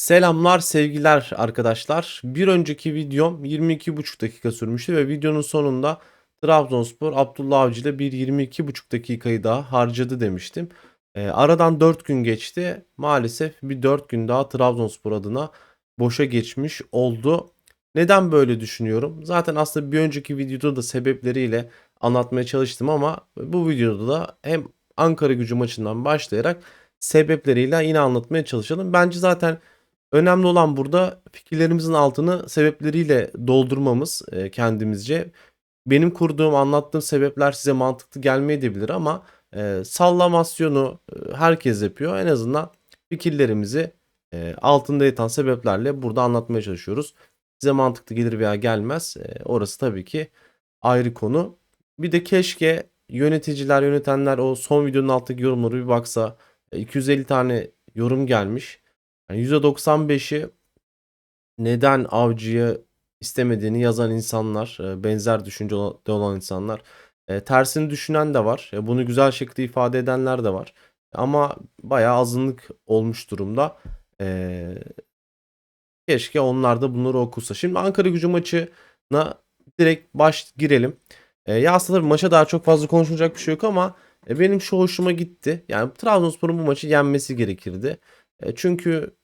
Selamlar, sevgiler arkadaşlar. Bir önceki videom 22,5 dakika sürmüştü ve videonun sonunda Trabzonspor Abdullah Avcı ile bir 22,5 dakikayı daha harcadı demiştim. Ee, aradan 4 gün geçti. Maalesef bir 4 gün daha Trabzonspor adına boşa geçmiş oldu. Neden böyle düşünüyorum? Zaten aslında bir önceki videoda da sebepleriyle anlatmaya çalıştım ama bu videoda da hem Ankara gücü maçından başlayarak sebepleriyle yine anlatmaya çalışalım. Bence zaten Önemli olan burada fikirlerimizin altını sebepleriyle doldurmamız e, kendimizce. Benim kurduğum, anlattığım sebepler size mantıklı gelmeyebilir ama e, sallamasyonu e, herkes yapıyor. En azından fikirlerimizi e, altında yatan sebeplerle burada anlatmaya çalışıyoruz. Size mantıklı gelir veya gelmez. Orası tabii ki ayrı konu. Bir de keşke yöneticiler, yönetenler o son videonun altındaki yorumları bir baksa. E, 250 tane yorum gelmiş. Yani %95'i neden avcıyı istemediğini yazan insanlar, e, benzer düşüncede olan insanlar. E, tersini düşünen de var. E, bunu güzel şekilde ifade edenler de var. Ama bayağı azınlık olmuş durumda. Keşke onlar da bunları okusa. Şimdi Ankara gücü maçına direkt baş girelim. Ya aslında tabii maça daha çok fazla konuşulacak bir şey yok ama benim şu hoşuma gitti. Yani Trabzonspor'un bu maçı yenmesi gerekirdi. Çünkü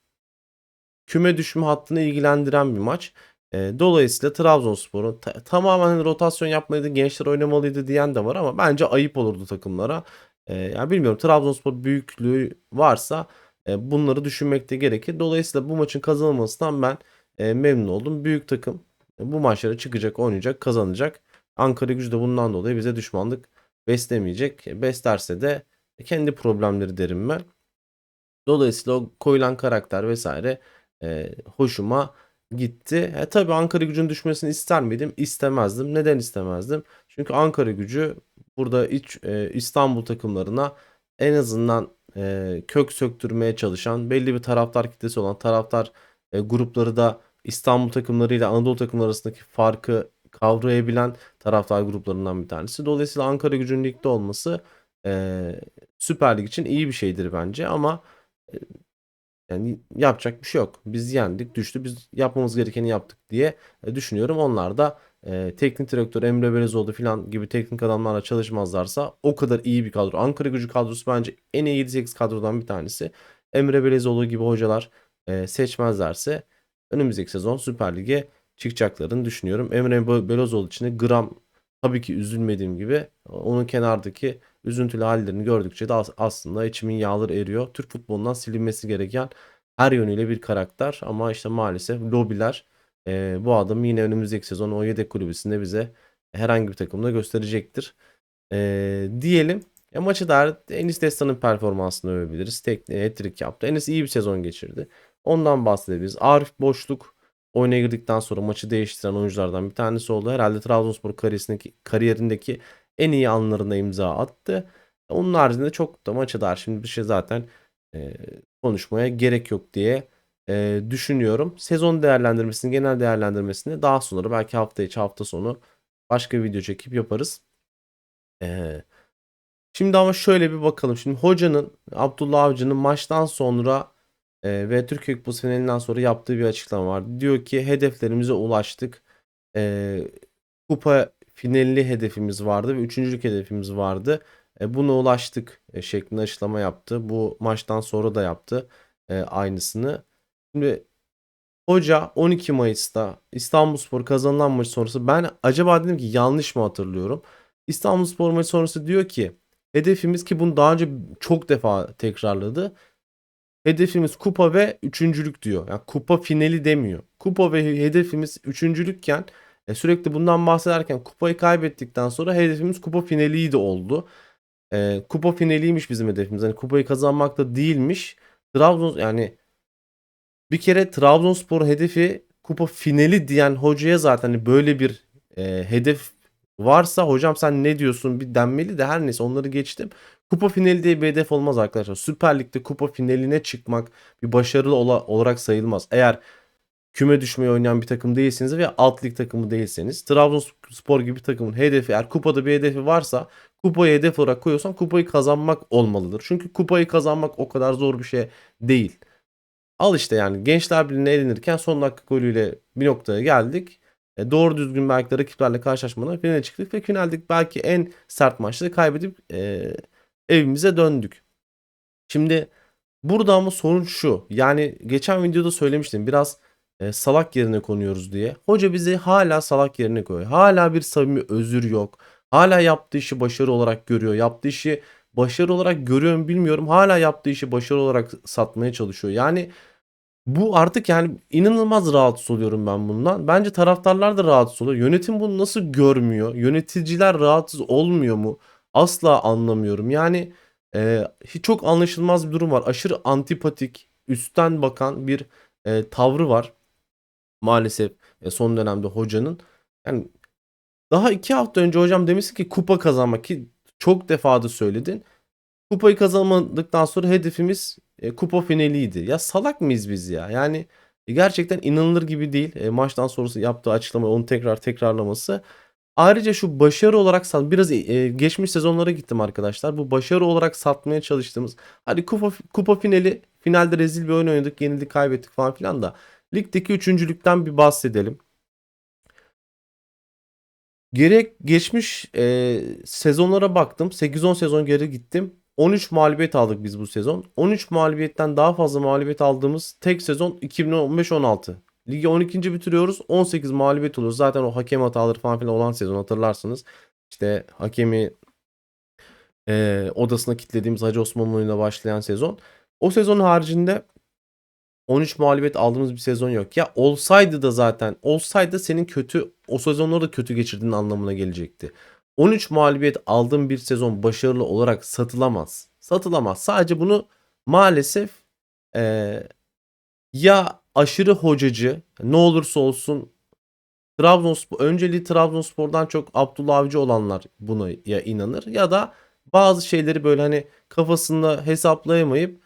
küme düşme hattını ilgilendiren bir maç. E, dolayısıyla Trabzonspor'un ta- tamamen hani rotasyon yapmalıydı, gençler oynamalıydı diyen de var ama bence ayıp olurdu takımlara. E, yani bilmiyorum Trabzonspor büyüklüğü varsa e, bunları düşünmekte gerekir. Dolayısıyla bu maçın kazanılmasından ben e, memnun oldum. Büyük takım e, bu maçlara çıkacak, oynayacak, kazanacak. Ankara gücü de bundan dolayı bize düşmanlık beslemeyecek. E, beslerse de kendi problemleri derim ben. Dolayısıyla o koyulan karakter vesaire e, hoşuma gitti. E, tabii Ankara gücünün düşmesini ister miydim? İstemezdim. Neden istemezdim? Çünkü Ankara gücü burada iç e, İstanbul takımlarına en azından e, kök söktürmeye çalışan belli bir taraftar kitlesi olan taraftar e, grupları da İstanbul takımlarıyla Anadolu takımları arasındaki farkı kavrayabilen taraftar gruplarından bir tanesi. Dolayısıyla Ankara gücünün ligde olması e, Süper Lig için iyi bir şeydir bence ama e, yani yapacak bir şey yok. Biz yendik, düştü. Biz yapmamız gerekeni yaptık diye e, düşünüyorum. Onlar da e, teknik direktör Emre Belezoğlu falan gibi teknik adamlarla çalışmazlarsa o kadar iyi bir kadro. Ankara gücü kadrosu bence en iyi 7-8 kadrodan bir tanesi. Emre Belezoğlu gibi hocalar e, seçmezlerse önümüzdeki sezon Süper Lig'e çıkacaklarını düşünüyorum. Emre Belezoğlu için de gram tabii ki üzülmediğim gibi onun kenardaki üzüntülü hallerini gördükçe de aslında içimin yağları eriyor. Türk futbolundan silinmesi gereken her yönüyle bir karakter ama işte maalesef lobiler e, bu adamı yine önümüzdeki sezon o yedek kulübesinde bize herhangi bir takımda gösterecektir. E, diyelim. E, maçı da Enis Destan'ın performansını övebiliriz. Tek hat-trick yaptı. Enis iyi bir sezon geçirdi. Ondan bahsedebiliriz. Arif Boşluk oyuna girdikten sonra maçı değiştiren oyunculardan bir tanesi oldu. Herhalde Trabzonspor kariyerindeki, kariyerindeki en iyi anlarına imza attı. Onun haricinde çok da maça dair şimdi bir şey zaten e, konuşmaya gerek yok diye e, düşünüyorum. Sezon değerlendirmesini, genel değerlendirmesini daha sonra belki hafta içi hafta sonu başka video çekip yaparız. E, şimdi ama şöyle bir bakalım. Şimdi hocanın Abdullah Avcı'nın maçtan sonra e, ve Türkiye Kupası finalinden sonra yaptığı bir açıklama var. Diyor ki hedeflerimize ulaştık. E, kupa finalli hedefimiz vardı ve üçüncülük hedefimiz vardı. E, buna ulaştık e, şeklinde açıklama yaptı. Bu maçtan sonra da yaptı e, aynısını. Şimdi hoca 12 Mayıs'ta İstanbulspor kazanılan maç sonrası ben acaba dedim ki yanlış mı hatırlıyorum? İstanbulspor maçı sonrası diyor ki hedefimiz ki bunu daha önce çok defa tekrarladı. Hedefimiz kupa ve üçüncülük diyor. Yani kupa finali demiyor. Kupa ve hedefimiz üçüncülükken e, sürekli bundan bahsederken kupayı kaybettikten sonra hedefimiz kupa finaliydi oldu. E, kupa finaliymiş bizim hedefimiz. Hani kupayı kazanmak da değilmiş. Trabzon yani bir kere Trabzonspor hedefi kupa finali diyen hocaya zaten hani böyle bir e, hedef varsa hocam sen ne diyorsun bir denmeli de her neyse onları geçtim. Kupa finali diye bir hedef olmaz arkadaşlar. Süper Lig'de kupa finaline çıkmak bir başarılı olarak sayılmaz. Eğer küme düşmeyi oynayan bir takım değilseniz veya alt lig takımı değilseniz Trabzonspor gibi takımın hedefi eğer kupada bir hedefi varsa kupayı hedef olarak koyuyorsan kupayı kazanmak olmalıdır. Çünkü kupayı kazanmak o kadar zor bir şey değil. Al işte yani Gençler Birliği'ne elenirken son dakika golüyle bir noktaya geldik. E, doğru düzgün belki de rakiplerle karşılaşmadan finale çıktık ve finalde belki en sert maçları kaybedip e, evimize döndük. Şimdi burada ama sorun şu. Yani geçen videoda söylemiştim biraz e, salak yerine konuyoruz diye. Hoca bizi hala salak yerine koyuyor. Hala bir samimi özür yok. Hala yaptığı işi başarı olarak görüyor. Yaptığı işi başarı olarak görüyor mu bilmiyorum. Hala yaptığı işi başarı olarak satmaya çalışıyor. Yani bu artık yani inanılmaz rahatsız oluyorum ben bundan. Bence taraftarlar da rahatsız oluyor. Yönetim bunu nasıl görmüyor? Yöneticiler rahatsız olmuyor mu? Asla anlamıyorum. Yani e, çok anlaşılmaz bir durum var. Aşırı antipatik, üstten bakan bir e, tavrı var. Maalesef e, son dönemde hocanın. Yani daha iki hafta önce hocam demişti ki kupa kazanmak ki çok defa da söyledin. Kupayı kazanmadıktan sonra hedefimiz e, kupa finaliydi. Ya salak mıyız biz ya? Yani e, gerçekten inanılır gibi değil. E, maçtan sonrası yaptığı açıklama onu tekrar tekrarlaması. Ayrıca şu başarı olarak sat biraz e, geçmiş sezonlara gittim arkadaşlar. Bu başarı olarak satmaya çalıştığımız hadi kupa kupa finali finalde rezil bir oyun oynadık, yenildik, kaybettik falan filan da ligdeki üçüncülükten bir bahsedelim. Geri geçmiş e, sezonlara baktım. 8-10 sezon geri gittim. 13 mağlubiyet aldık biz bu sezon. 13 mağlubiyetten daha fazla mağlubiyet aldığımız tek sezon 2015-16. Ligi 12. bitiriyoruz. 18 mağlubiyet oluyoruz. Zaten o hakem hataları falan filan olan sezon hatırlarsınız. İşte hakemi e, odasına kilitlediğimiz Hacı Osman'ın oyuna başlayan sezon. O sezon haricinde 13 mağlubiyet aldığımız bir sezon yok. Ya olsaydı da zaten olsaydı senin kötü o sezonları da kötü geçirdiğin anlamına gelecekti. 13 mağlubiyet aldığın bir sezon başarılı olarak satılamaz. Satılamaz. Sadece bunu maalesef ee, ya aşırı hocacı ne olursa olsun Trabzonspor önceliği Trabzonspor'dan çok Abdullah Avcı olanlar buna ya inanır ya da bazı şeyleri böyle hani kafasında hesaplayamayıp e,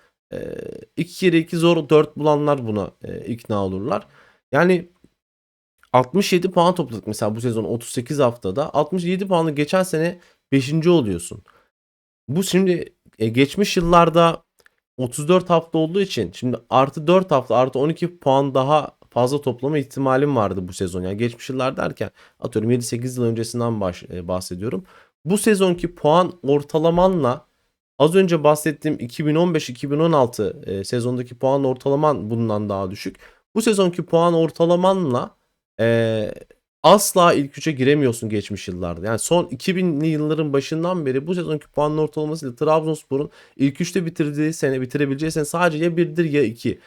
2 kere 2 zor 4 bulanlar buna e, ikna olurlar. Yani 67 puan topladık mesela bu sezon 38 haftada. 67 puanı geçen sene 5. oluyorsun. Bu şimdi e, geçmiş yıllarda 34 hafta olduğu için şimdi artı 4 hafta artı 12 puan daha fazla toplama ihtimalim vardı bu sezon. Yani geçmiş yıllar derken atıyorum 7-8 yıl öncesinden e, bahsediyorum. Bu sezonki puan ortalamanla az önce bahsettiğim 2015-2016 e, sezondaki puan ortalaman bundan daha düşük. Bu sezonki puan ortalamanla e, asla ilk üçe giremiyorsun geçmiş yıllarda. Yani son 2000'li yılların başından beri bu sezonki puanın ortalamasıyla Trabzonspor'un ilk üçte bitirdiği sene, bitirebileceği sene sadece ya birdir ya iki.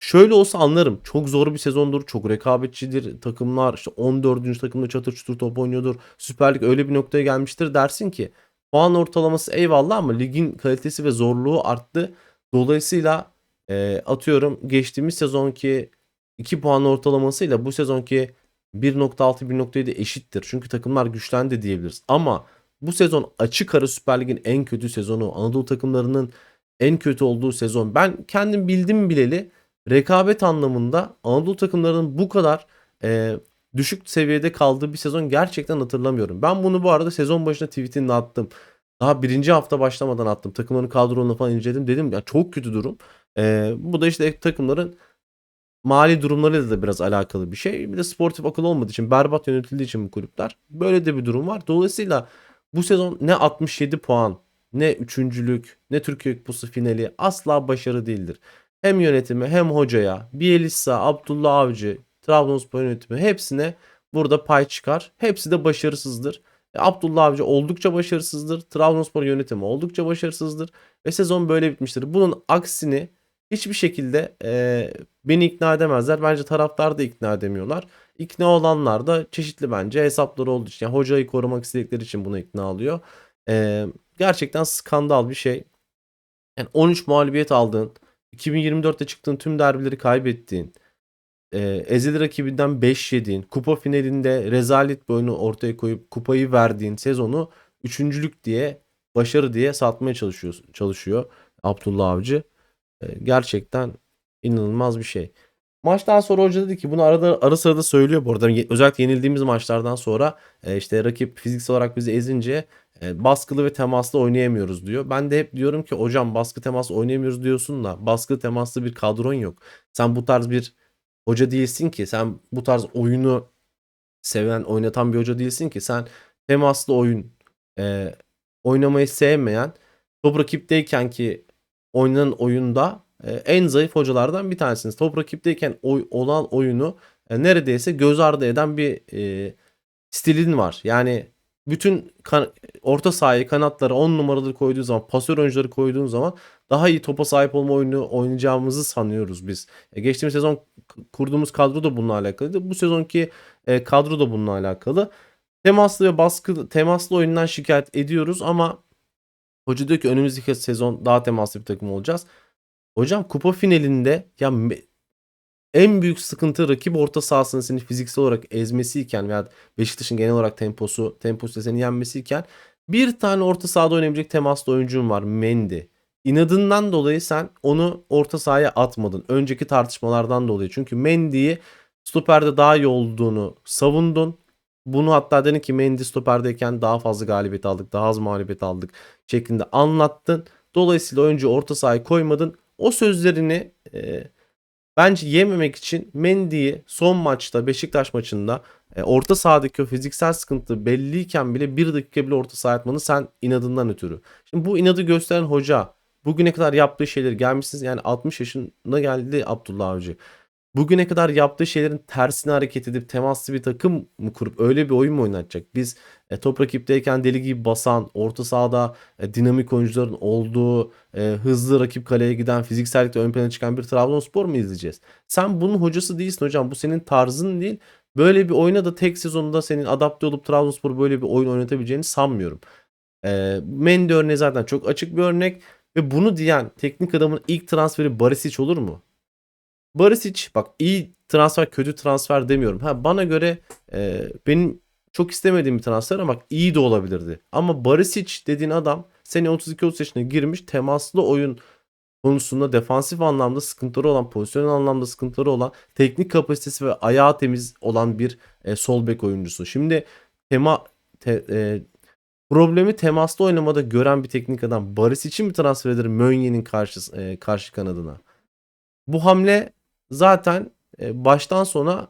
Şöyle olsa anlarım. Çok zor bir sezondur. Çok rekabetçidir. Takımlar işte 14. takımda çatır çutur top oynuyordur. Süper Lig öyle bir noktaya gelmiştir dersin ki puan ortalaması eyvallah ama ligin kalitesi ve zorluğu arttı. Dolayısıyla e, atıyorum geçtiğimiz sezonki 2 puan ortalamasıyla bu sezonki 1.6-1.7 eşittir. Çünkü takımlar güçlendi diyebiliriz. Ama bu sezon açık ara Süper Lig'in en kötü sezonu. Anadolu takımlarının en kötü olduğu sezon. Ben kendim bildim bileli rekabet anlamında Anadolu takımlarının bu kadar e, düşük seviyede kaldığı bir sezon gerçekten hatırlamıyorum. Ben bunu bu arada sezon başında tweetinde attım. Daha birinci hafta başlamadan attım. Takımların kadronu falan inceledim. Dedim ya çok kötü durum. E, bu da işte takımların mali durumlarıyla da biraz alakalı bir şey. Bir de sportif akıl olmadığı için, berbat yönetildiği için bu kulüpler. Böyle de bir durum var. Dolayısıyla bu sezon ne 67 puan, ne üçüncülük, ne Türkiye Kupası finali asla başarı değildir. Hem yönetimi hem hocaya, Bielisa, Abdullah Avcı, Trabzonspor yönetimi hepsine burada pay çıkar. Hepsi de başarısızdır. E, Abdullah Avcı oldukça başarısızdır. Trabzonspor yönetimi oldukça başarısızdır. Ve sezon böyle bitmiştir. Bunun aksini hiçbir şekilde e, beni ikna edemezler. Bence taraftar da ikna edemiyorlar. İkna olanlar da çeşitli bence hesapları olduğu için. Yani hocayı korumak istedikleri için buna ikna alıyor. E, gerçekten skandal bir şey. Yani 13 mağlubiyet aldığın, 2024'te çıktığın tüm derbileri kaybettiğin, e, ezeli rakibinden 5 yediğin, kupa finalinde rezalet bir oyunu ortaya koyup kupayı verdiğin sezonu üçüncülük diye, başarı diye satmaya çalışıyor, çalışıyor Abdullah Avcı. E, gerçekten inanılmaz bir şey. Maçtan sonra hoca dedi ki bunu arada ara sırada söylüyor bu arada. Özellikle yenildiğimiz maçlardan sonra e, işte rakip fiziksel olarak bizi ezince e, baskılı ve temaslı oynayamıyoruz diyor. Ben de hep diyorum ki hocam baskı temaslı oynayamıyoruz diyorsun da baskı temaslı bir kadron yok. Sen bu tarz bir hoca değilsin ki. Sen bu tarz oyunu seven, oynatan bir hoca değilsin ki. Sen temaslı oyun e, oynamayı sevmeyen top rakipteyken ki oynanan oyunda e, en zayıf hocalardan bir tanesiniz. Top rakipteyken oy, olan oyunu e, neredeyse göz ardı eden bir e, stilin var. Yani bütün kan- orta sahayı kanatları 10 numaraları koyduğu zaman pasör oyuncuları koyduğun zaman daha iyi topa sahip olma oyunu oynayacağımızı sanıyoruz biz. E, geçtiğimiz sezon kurduğumuz kadro da bununla alakalıydı. Bu sezonki e, kadro da bununla alakalı. Temaslı ve baskı temaslı oyundan şikayet ediyoruz ama hoca diyor ki önümüzdeki sezon daha temaslı bir takım olacağız. Hocam kupa finalinde ya en büyük sıkıntı rakip orta sahasının seni fiziksel olarak ezmesiyken veya Beşiktaş'ın genel olarak temposu temposu seni yenmesiyken bir tane orta sahada oynayabilecek temaslı oyuncun var Mendy. İnadından dolayı sen onu orta sahaya atmadın. Önceki tartışmalardan dolayı. Çünkü Mendy'yi stoperde daha iyi olduğunu savundun. Bunu hatta dedin ki Mendy stoperdeyken daha fazla galibiyet aldık, daha az mağlubiyet aldık şeklinde anlattın. Dolayısıyla önce orta sahaya koymadın. O sözlerini e, bence yememek için Mendy'yi son maçta Beşiktaş maçında e, orta sahadaki o fiziksel sıkıntı belliyken bile bir dakika bile orta saha atmanı sen inadından ötürü. Şimdi bu inadı gösteren hoca bugüne kadar yaptığı şeyleri gelmişsiniz yani 60 yaşına geldi Abdullah Avcı. Bugüne kadar yaptığı şeylerin tersine hareket edip temaslı bir takım mı kurup öyle bir oyun mu oynatacak? Biz e, top rakipteyken deli gibi basan, orta sahada e, dinamik oyuncuların olduğu, e, hızlı rakip kaleye giden, fiziksellikle ön plana çıkan bir Trabzonspor mu izleyeceğiz? Sen bunun hocası değilsin hocam. Bu senin tarzın değil. Böyle bir oyuna da tek sezonunda senin adapte olup Trabzonspor böyle bir oyun oynatabileceğini sanmıyorum. E, Mendy örneği zaten çok açık bir örnek ve bunu diyen teknik adamın ilk transferi Barisic olur mu? Barisic bak iyi transfer kötü transfer demiyorum. Ha bana göre e, benim çok istemediğim bir transfer ama bak iyi de olabilirdi. Ama Barisic dediğin adam sene 32-30 yaşına girmiş temaslı oyun konusunda defansif anlamda sıkıntıları olan, pozisyonel anlamda sıkıntıları olan, teknik kapasitesi ve ayağı temiz olan bir e, sol bek oyuncusu. Şimdi tema te- e, problemi temaslı oynamada gören bir teknik adam Barisic'i mi transfer eder Mönye'nin karşı e, karşı kanadına? Bu hamle zaten e, baştan sona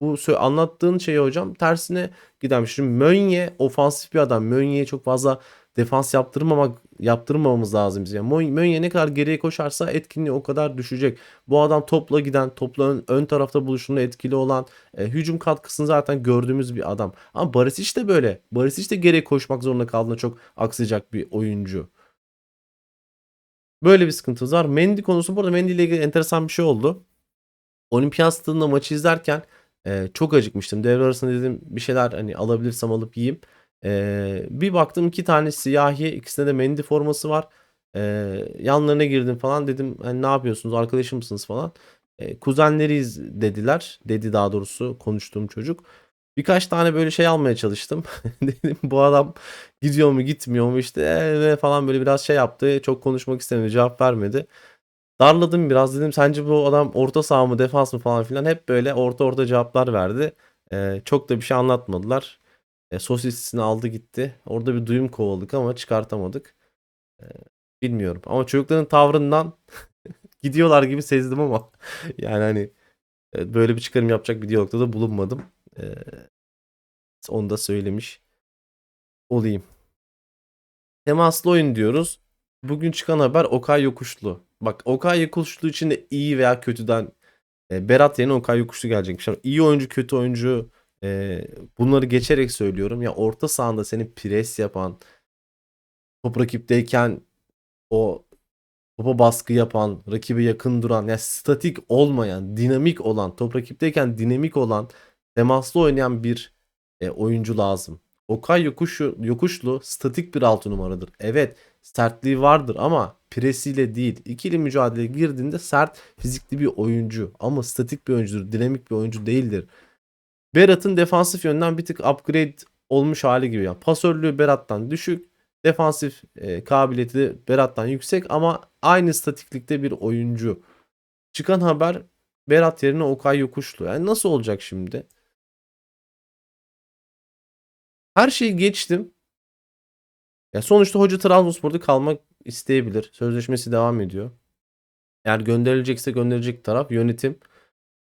bu anlattığın şey hocam tersine gidermiş. Şimdi Mönye ofansif bir adam. Mönye'ye çok fazla defans yaptırmamak yaptırmamamız lazım bizim. Yani Mön- Mönye ne kadar geriye koşarsa etkinliği o kadar düşecek. Bu adam topla giden, topla ön, ön tarafta buluşunda etkili olan, e, hücum katkısını zaten gördüğümüz bir adam. Ama Barisic de böyle. Barisic de geriye koşmak zorunda kaldığında çok aksayacak bir oyuncu. Böyle bir sıkıntımız var. Mendy konusu burada Mendy ile ilgili enteresan bir şey oldu. Olimpiyat stadında maçı izlerken e, çok acıkmıştım. Devre arasında dedim bir şeyler hani alabilirsem alıp yiyeyim. E, bir baktım iki tane siyahi ikisinde de Mendy forması var. E, yanlarına girdim falan dedim hani ne yapıyorsunuz arkadaşım mısınız falan. E, kuzenleriyiz dediler. Dedi daha doğrusu konuştuğum çocuk. Birkaç tane böyle şey almaya çalıştım. Dedim bu adam gidiyor mu gitmiyor mu işte ee, falan böyle biraz şey yaptı. Çok konuşmak istemedi cevap vermedi. Darladım biraz dedim sence bu adam orta saha mı defans mı falan filan hep böyle orta orta cevaplar verdi. Ee, çok da bir şey anlatmadılar. E, sosisini aldı gitti. Orada bir duyum kovaladık ama çıkartamadık. Ee, bilmiyorum ama çocukların tavrından gidiyorlar gibi sezdim ama yani hani e, böyle bir çıkarım yapacak bir diyalogda da bulunmadım. Ee, onu da söylemiş olayım. Temaslı oyun diyoruz. Bugün çıkan haber Okay Yokuşlu. Bak Okay Yokuşlu için de iyi veya kötüden e, Berat yerine Okay Yokuşlu gelecekmiş. Ama iyi oyuncu kötü oyuncu e, bunları geçerek söylüyorum. Ya orta sahanda seni pres yapan top rakipteyken o topa baskı yapan, rakibe yakın duran, ya statik olmayan, dinamik olan, top rakipteyken dinamik olan, temaslı oynayan bir e, oyuncu lazım. Okay Yokuşu, Yokuşlu statik bir altı numaradır. Evet sertliği vardır ama presiyle değil. İkili mücadeleye girdiğinde sert fizikli bir oyuncu ama statik bir oyuncudur. Dinamik bir oyuncu değildir. Berat'ın defansif yönden bir tık upgrade olmuş hali gibi. Yani pasörlüğü Berat'tan düşük. Defansif e, kabiliyeti de Berat'tan yüksek ama aynı statiklikte bir oyuncu. Çıkan haber Berat yerine Okay Yokuşlu. Yani nasıl olacak şimdi? Her şeyi geçtim. Ya sonuçta hoca Trabzonspor'da kalmak isteyebilir. Sözleşmesi devam ediyor. Eğer gönderilecekse gönderilecek taraf yönetim.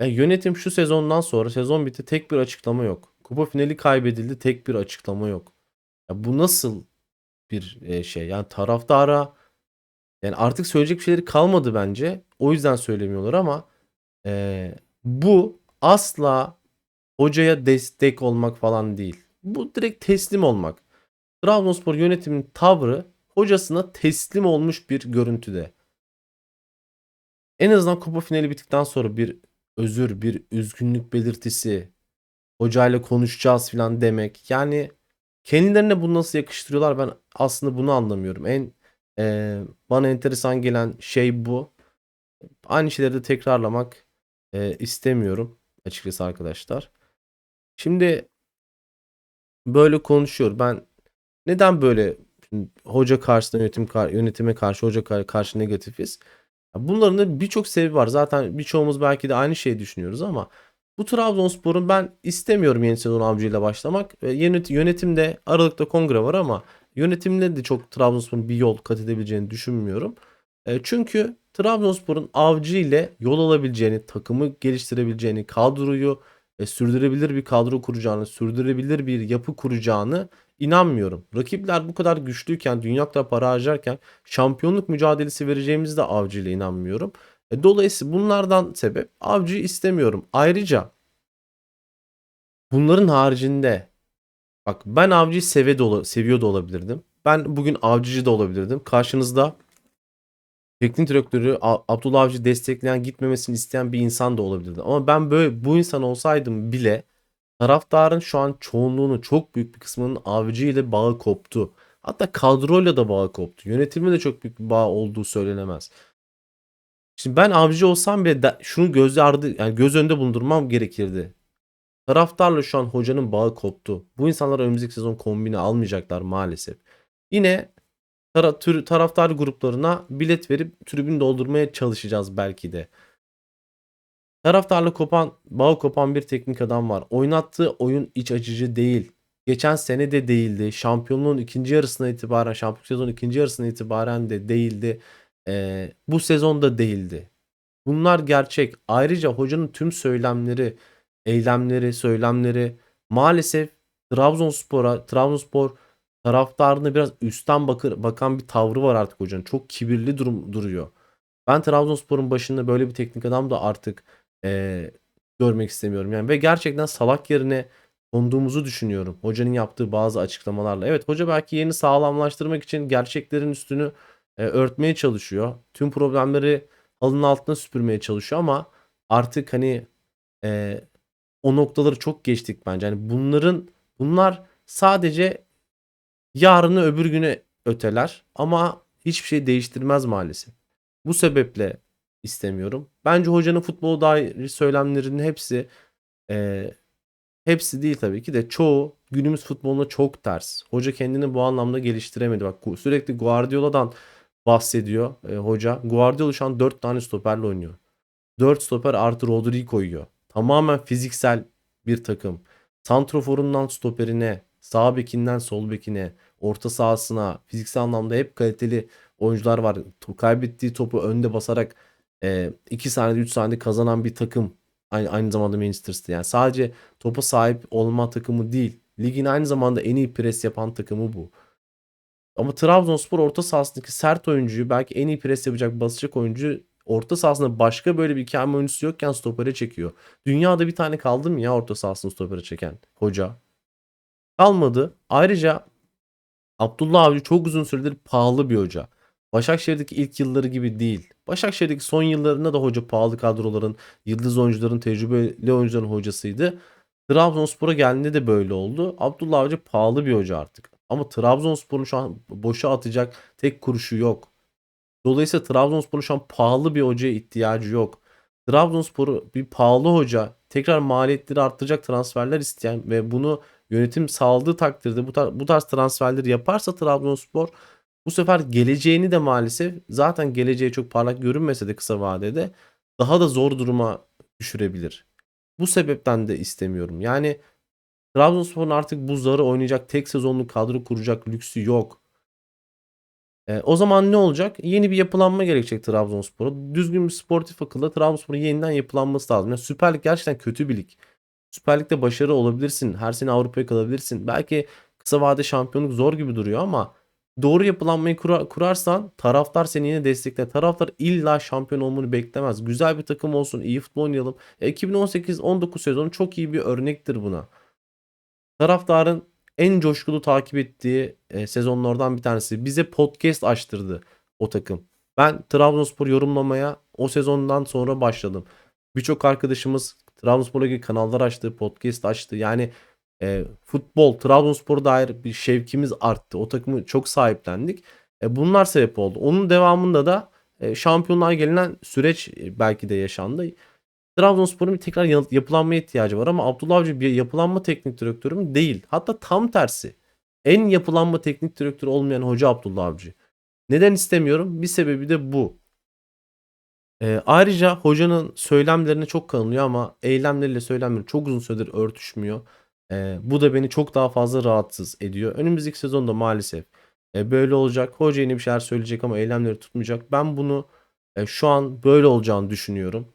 Ya yönetim şu sezondan sonra sezon bitti tek bir açıklama yok. Kupa finali kaybedildi tek bir açıklama yok. Ya bu nasıl bir e, şey? Yani taraftara yani artık söyleyecek bir şeyleri kalmadı bence. O yüzden söylemiyorlar ama e, bu asla hocaya destek olmak falan değil. Bu direkt teslim olmak. Trabzonspor yönetiminin tavrı hocasına teslim olmuş bir görüntüde. En azından kupa finali bittikten sonra bir özür, bir üzgünlük belirtisi, hocayla konuşacağız falan demek. Yani kendilerine bunu nasıl yakıştırıyorlar ben aslında bunu anlamıyorum. En e, bana enteresan gelen şey bu. Aynı şeyleri de tekrarlamak e, istemiyorum açıkçası arkadaşlar. Şimdi böyle konuşuyor. Ben neden böyle hoca karşısında yönetim yönetime karşı hoca karşı negatifiz? Bunların da birçok sebebi var. Zaten birçoğumuz belki de aynı şeyi düşünüyoruz ama bu Trabzonspor'un ben istemiyorum yeni sezon avcıyla başlamak. Yönet, yönetimde Aralık'ta kongre var ama yönetimde de çok Trabzonspor'un bir yol kat edebileceğini düşünmüyorum. E, çünkü Trabzonspor'un avcı ile yol alabileceğini, takımı geliştirebileceğini, kadroyu e, sürdürebilir bir kadro kuracağını, sürdürebilir bir yapı kuracağını inanmıyorum. Rakipler bu kadar güçlüyken, Dünya Kupası para harcarken şampiyonluk mücadelesi vereceğimizi de Avcı ile inanmıyorum. E, dolayısıyla bunlardan sebep Avcı'yı istemiyorum. Ayrıca bunların haricinde bak ben Avcı'yı seve de, seviyor da olabilirdim. Ben bugün Avcıcı da olabilirdim. Karşınızda teknik direktörü Abdullah Avcı destekleyen gitmemesini isteyen bir insan da olabilirdi. Ama ben böyle bu insan olsaydım bile taraftarın şu an çoğunluğunun çok büyük bir kısmının Avcı ile bağı koptu. Hatta kadroyla da bağı koptu. Yönetimle de çok büyük bir bağ olduğu söylenemez. Şimdi ben avcı olsam bile de, şunu göz ardı yani göz önünde bulundurmam gerekirdi. Taraftarla şu an hocanın bağı koptu. Bu insanlar önümüzdeki sezon kombini almayacaklar maalesef. Yine tara tür taraftar gruplarına bilet verip tribün doldurmaya çalışacağız belki de. Taraftarla kopan, bağı kopan bir teknik adam var. Oynattığı oyun iç açıcı değil. Geçen sene de değildi. Şampiyonluğun ikinci yarısına itibaren, şampiyonluk sezonun ikinci yarısına itibaren de değildi. Ee, bu sezonda değildi. Bunlar gerçek. Ayrıca hocanın tüm söylemleri, eylemleri, söylemleri maalesef Trabzonspor'a, Trabzonspor taraftarına biraz üstten bakır, bakan bir tavrı var artık hocanın. Çok kibirli durum duruyor. Ben Trabzonspor'un başında böyle bir teknik adam da artık e, görmek istemiyorum. Yani ve gerçekten salak yerine konduğumuzu düşünüyorum. Hocanın yaptığı bazı açıklamalarla. Evet hoca belki yeni sağlamlaştırmak için gerçeklerin üstünü e, örtmeye çalışıyor. Tüm problemleri halının altına süpürmeye çalışıyor ama artık hani e, o noktaları çok geçtik bence. Yani bunların bunlar sadece yarını öbür güne öteler ama hiçbir şey değiştirmez maalesef. Bu sebeple istemiyorum. Bence hocanın futbol dair söylemlerinin hepsi e, hepsi değil tabii ki de çoğu günümüz futboluna çok ters. Hoca kendini bu anlamda geliştiremedi. Bak sürekli Guardiola'dan bahsediyor e, hoca. Guardiola şu an 4 tane stoperle oynuyor. 4 stoper artı Rodrigo koyuyor. Tamamen fiziksel bir takım. Santroforundan stoperine, sağ bekinden sol bekine, orta sahasına fiziksel anlamda hep kaliteli oyuncular var. Kaybettiği topu önde basarak 2 e, saniyede 3 saniyede kazanan bir takım. Aynı, aynı zamanda Manchester City. Yani sadece topa sahip olma takımı değil. Ligin aynı zamanda en iyi pres yapan takımı bu. Ama Trabzonspor orta sahasındaki sert oyuncuyu belki en iyi pres yapacak basacak oyuncu orta sahasında başka böyle bir iki oyuncusu yokken stopere çekiyor. Dünyada bir tane kaldı mı ya orta sahasını stopere çeken hoca? Kalmadı. Ayrıca Abdullah Avcı çok uzun süredir pahalı bir hoca. Başakşehir'deki ilk yılları gibi değil. Başakşehir'deki son yıllarında da hoca pahalı kadroların, yıldız oyuncuların, tecrübeli oyuncuların hocasıydı. Trabzonspor'a geldiğinde de böyle oldu. Abdullah Avcı pahalı bir hoca artık. Ama Trabzonspor'un şu an boşa atacak tek kuruşu yok. Dolayısıyla Trabzonspor'un şu an pahalı bir hocaya ihtiyacı yok. Trabzonspor'u bir pahalı hoca tekrar maliyetleri arttıracak transferler isteyen ve bunu yönetim sağladığı takdirde bu, tar- bu tarz transferleri yaparsa Trabzonspor bu sefer geleceğini de maalesef zaten geleceği çok parlak görünmese de kısa vadede daha da zor duruma düşürebilir. Bu sebepten de istemiyorum. Yani Trabzonspor'un artık bu zarı oynayacak tek sezonluk kadro kuracak lüksü yok. E, o zaman ne olacak? Yeni bir yapılanma gerekecek Trabzonspor'a. Düzgün bir sportif akılla Trabzonspor'un yeniden yapılanması lazım. Yani Süper Lig gerçekten kötü bir lig. Süper Lig'de başarı olabilirsin. Her sene Avrupa'ya kalabilirsin. Belki kısa vade şampiyonluk zor gibi duruyor ama doğru yapılanmayı kura- kurarsan taraftar seni yine destekler. Taraftar illa şampiyon olmanı beklemez. Güzel bir takım olsun, iyi futbol oynayalım. E, 2018-19 sezonu çok iyi bir örnektir buna. Taraftarın en coşkulu takip ettiği e, sezonlardan bir tanesi. Bize podcast açtırdı o takım. Ben Trabzonspor yorumlamaya o sezondan sonra başladım. Birçok arkadaşımız Trabzonspor'a ilgili kanallar açtı, podcast açtı. Yani e, futbol, Trabzonspor'a dair bir şevkimiz arttı. O takımı çok sahiplendik. E, bunlar sebep oldu. Onun devamında da e, şampiyonluğa gelinen süreç e, belki de yaşandı. Trabzonspor'un bir tekrar yapılanmaya ihtiyacı var ama Abdullah Avcı bir yapılanma teknik direktörü mü? Değil. Hatta tam tersi. En yapılanma teknik direktörü olmayan hoca Abdullah Avcı. Neden istemiyorum? Bir sebebi de bu. Ee, ayrıca hocanın söylemlerine çok kanılıyor ama eylemleriyle söylemleri çok uzun süredir örtüşmüyor. Ee, bu da beni çok daha fazla rahatsız ediyor. Önümüzdeki sezonda maalesef e, böyle olacak. Hoca yeni bir şeyler söyleyecek ama eylemleri tutmayacak. Ben bunu e, şu an böyle olacağını düşünüyorum.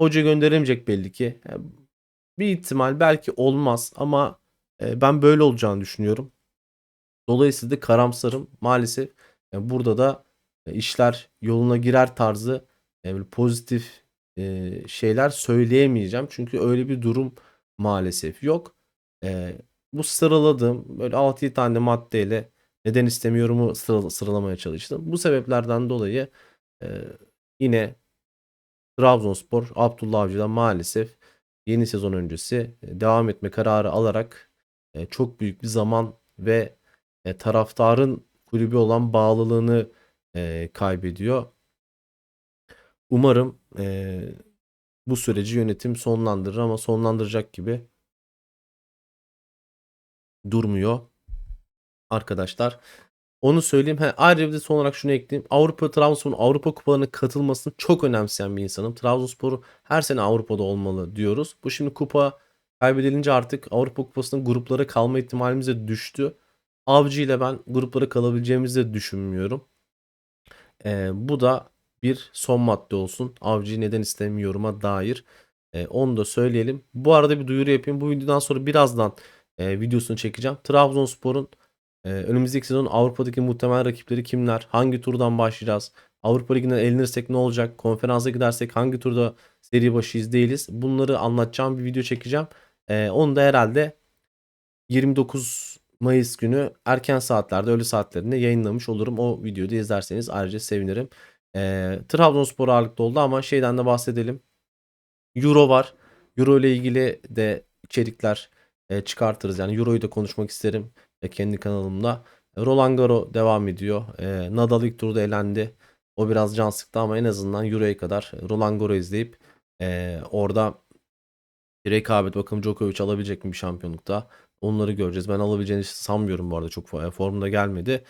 Hoca gönderemeyecek belli ki. E, Bir ihtimal belki olmaz ama e, ben böyle olacağını düşünüyorum. Dolayısıyla karamsarım. Maalesef e, burada da e, işler yoluna girer tarzı e, pozitif e, şeyler söyleyemeyeceğim. Çünkü öyle bir durum maalesef yok. E, bu sıraladığım böyle 6-7 tane maddeyle neden istemiyorumu sıra- sıralamaya çalıştım. Bu sebeplerden dolayı e, yine Trabzonspor Abdullah Avcı'dan maalesef yeni sezon öncesi e, devam etme kararı alarak e, çok büyük bir zaman ve e, taraftarın kulübü olan bağlılığını e, kaybediyor. Umarım e, bu süreci yönetim sonlandırır ama sonlandıracak gibi durmuyor arkadaşlar. Onu söyleyeyim. He, ayrıca bir de son olarak şunu ekleyeyim. Avrupa Trabzonspor'un Avrupa kupalarına katılmasını çok önemseyen bir insanım. Trabzonspor her sene Avrupa'da olmalı diyoruz. Bu şimdi kupa kaybedilince artık Avrupa Kupası'nın gruplara kalma ihtimalimiz de düştü. Avcı ile ben gruplara kalabileceğimizi de düşünmüyorum. Ee, bu da bir son madde olsun. Avcıyı neden istemiyorum'a dair. Ee, onu da söyleyelim. Bu arada bir duyuru yapayım. Bu videodan sonra birazdan e, videosunu çekeceğim. Trabzonspor'un ee, önümüzdeki sezon Avrupa'daki muhtemel rakipleri kimler? Hangi turdan başlayacağız? Avrupa Ligi'nden elenirsek ne olacak? Konferansa gidersek hangi turda seri başıyız değiliz? Bunları anlatacağım bir video çekeceğim. Ee, onu da herhalde 29 Mayıs günü erken saatlerde, öğle saatlerinde yayınlamış olurum. O videoyu da izlerseniz ayrıca sevinirim. Ee, Trabzonspor ağırlıklı oldu ama şeyden de bahsedelim. Euro var. Euro ile ilgili de içerikler e, çıkartırız. Yani Euro'yu da konuşmak isterim e, kendi kanalımda. Roland Garo devam ediyor. E, Nadal ilk turda elendi. O biraz can sıktı ama en azından Euro'ya kadar Roland Garo izleyip e, orada rekabet bakalım Djokovic alabilecek mi bir şampiyonlukta. Onları göreceğiz. Ben alabileceğini sanmıyorum bu arada. Çok fo- formda gelmedi.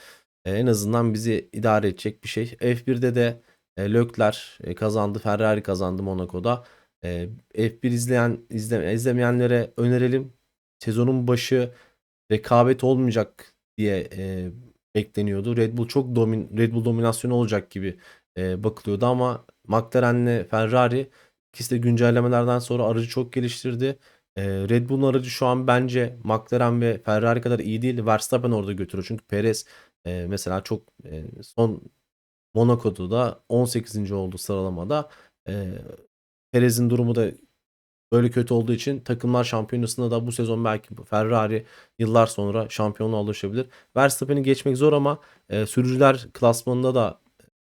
E, en azından bizi idare edecek bir şey. F1'de de e, Lökler e, kazandı. Ferrari kazandı Monaco'da. E, F1 izleyen izle, izlemeyenlere önerelim. Sezonun başı rekabet olmayacak diye e, bekleniyordu. Red Bull çok domin Red Bull dominasyonu olacak gibi e, bakılıyordu ama McLaren'le Ferrari ikisi de güncellemelerden sonra aracı çok geliştirdi. E, Red Bull'un aracı şu an bence McLaren ve Ferrari kadar iyi değil. Verstappen orada götürüyor. Çünkü Perez e, mesela çok e, son Monaco'da da 18. oldu sıralamada. E, Perez'in durumu da böyle kötü olduğu için takımlar şampiyonasında da bu sezon belki Ferrari yıllar sonra şampiyonluğa ulaşabilir. Verstappen'i geçmek zor ama e, sürücüler klasmanında da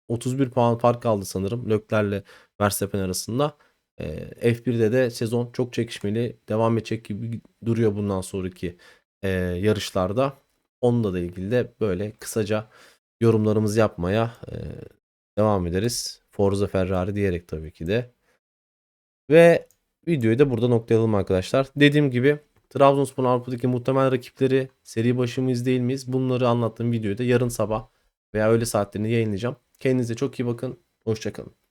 31 puan fark kaldı sanırım Lökler'le Verstappen arasında. E, F1'de de sezon çok çekişmeli devam edecek gibi duruyor bundan sonraki e, yarışlarda. Onunla da ilgili de böyle kısaca yorumlarımızı yapmaya e, devam ederiz. Forza Ferrari diyerek tabii ki de. Ve videoyu da burada noktalayalım arkadaşlar. Dediğim gibi Trabzonspor Avrupa'daki muhtemel rakipleri seri başı mıyız değil miyiz? Bunları anlattığım videoyu da yarın sabah veya öğle saatlerinde yayınlayacağım. Kendinize çok iyi bakın. Hoşçakalın.